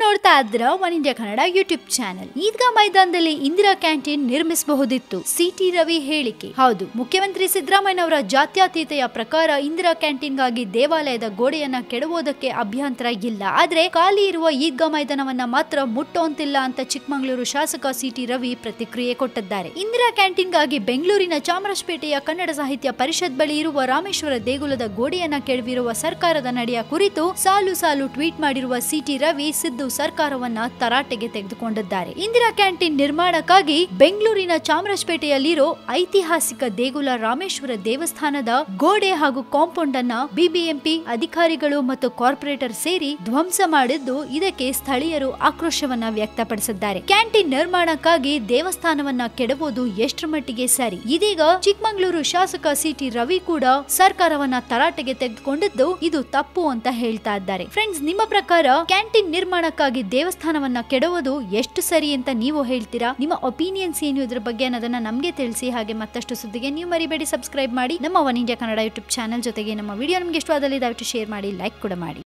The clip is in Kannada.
ನೋಡ್ತಾ ಇದ್ರ one India Kannada YouTube channel Idgah ಮೈದಾನದಲ್ಲಿ ಇಂದಿರಾ ಕ್ಯಾಂಟೀನ್ ನಿರ್ಮಿಸಬಹುದಿತ್ತು. ಸಿಟಿ ರವಿ ಹೇಳಿಕೆ. ಹೌದು, ಮುಖ್ಯಮಂತ್ರಿ ಸಿದ್ದರಾಮಯ್ಯನವರ ಜಾತ್ಯತೀತೆಯ ಪ್ರಕಾರ ಇಂದಿರಾ ಕ್ಯಾಂಟೀನ್ಗಾಗಿ ದೇವಾಲಯದ ಗೋಡೆಯನ್ನ ಕೆಡವೋದಕ್ಕೆ ಅಭ್ಯಂತರ ಇಲ್ಲ. ಆದ್ರೆ ಖಾಲಿ ಇರುವ ಈದ್ಗಾ ಮೈದಾನವನ್ನ ಮಾತ್ರ ಮುಟ್ಟೋಂತಿಲ್ಲ ಅಂತ ಚಿಕ್ಕಮಗಳೂರು ಶಾಸಕ ಸಿಟಿ ರವಿ ಪ್ರತಿಕ್ರಿಯೆ ಕೊಟ್ಟಿದ್ದಾರೆ. ಇಂದಿರಾ ಕ್ಯಾಂಟೀನ್ಗಾಗಿ ಬೆಂಗಳೂರಿನ ಚಾಮರಾಜಪೇಟೆಯ ಕನ್ನಡ ಸಾಹಿತ್ಯ ಪರಿಷತ್ ಬಳಿ ಇರುವ ರಾಮೇಶ್ವರ ದೇಗುಲದ ಗೋಡೆಯನ್ನ ಕೆಡವಿರುವ ಸರ್ಕಾರದ ನಡೆಯ ಕುರಿತು ಸಾಲು ಸಾಲು ಟ್ವೀಟ್ ಮಾಡಿರುವ ಸಿಟಿ ರವಿ ಸಿದ್ದು ಸರ್ಕಾರವನ್ನ ತರಾಟೆಗೆ ತೆಗೆದುಕೊಂಡಿದ್ದಾರೆ. ಇಂದಿರಾ ಕ್ಯಾಂಟೀನ್ ನಿರ್ಮಾಣಕ್ಕಾಗಿ ಬೆಂಗಳೂರಿನ ಚಾಮರಾಜಪೇಟೆಯಲ್ಲಿರೋ ಐತಿಹಾಸಿಕ ದೇಗುಲ ರಾಮೇಶ್ವರ ದೇವಸ್ಥಾನದ ಗೋಡೆ ಹಾಗೂ ಕಾಂಪೌಂಡ್ ಅನ್ನ ಬಿಬಿಎಂಪಿ ಅಧಿಕಾರಿಗಳು ಮತ್ತು ಕಾರ್ಪೊರೇಟರ್ ಸೇರಿ ಧ್ವಂಸ ಮಾಡಿದ್ದು ಇದಕ್ಕೆ ಸ್ಥಳೀಯರು ಆಕ್ರೋಶವನ್ನ ವ್ಯಕ್ತಪಡಿಸಿದ್ದಾರೆ. ಕ್ಯಾಂಟೀನ್ ನಿರ್ಮಾಣಕ್ಕಾಗಿ ದೇವಸ್ಥಾನವನ್ನ ಕೆಡವುದು ಎಷ್ಟರ ಮಟ್ಟಿಗೆ ಸರಿ? ಇದೀಗ ಚಿಕ್ಕಮಗಳೂರು ಶಾಸಕ ಸಿಟಿ ರವಿ ಕೂಡ ಸರ್ಕಾರವನ್ನ ತರಾಟೆಗೆ ತೆಗೆದುಕೊಂಡಿದ್ದು ಇದು ತಪ್ಪು ಅಂತ ಹೇಳ್ತಾ ಇದ್ದಾರೆ. ಫ್ರೆಂಡ್ಸ್, ನಿಮ್ಮ ಪ್ರಕಾರ ಕ್ಯಾಂಟೀನ್ ನಿರ್ಮಾಣಕ್ಕಾಗಿ ದೇವಸ್ಥಾನವನ್ನ ಕೆಡುವುದು ಎಷ್ಟು ಸರಿ ಅಂತ ನೀವು ಹೇಳ್ತೀರಾ? ನಿಮ್ಮ ಒಪಿನಿಯನ್ಸ್ ಏನು ಇದ್ರ ಬಗ್ಗೆ ಅನ್ನೋದನ್ನ ನಮಗೆ ತಿಳಿಸಿ. ಹಾಗೆ ಮತ್ತಷ್ಟು ಸುದ್ದಿಗೆ ನೀವು ಮರಿಬೇಡಿ. ಸಬ್ಸ್ಕ್ರೈಬ್ ಮಾಡಿ. ನಮ್ಮ one India Kannada YouTube channel ಜೊತೆಗೆ ನಮ್ಮ ವಿಡಿಯೋ ನಿಮಗೆ ಇಷ್ಟವಾದಲ್ಲಿ ದಯವಿಟ್ಟು ಶೇರ್ ಮಾಡಿ ಲೈಕ್ ಕೂಡ ಮಾಡಿ.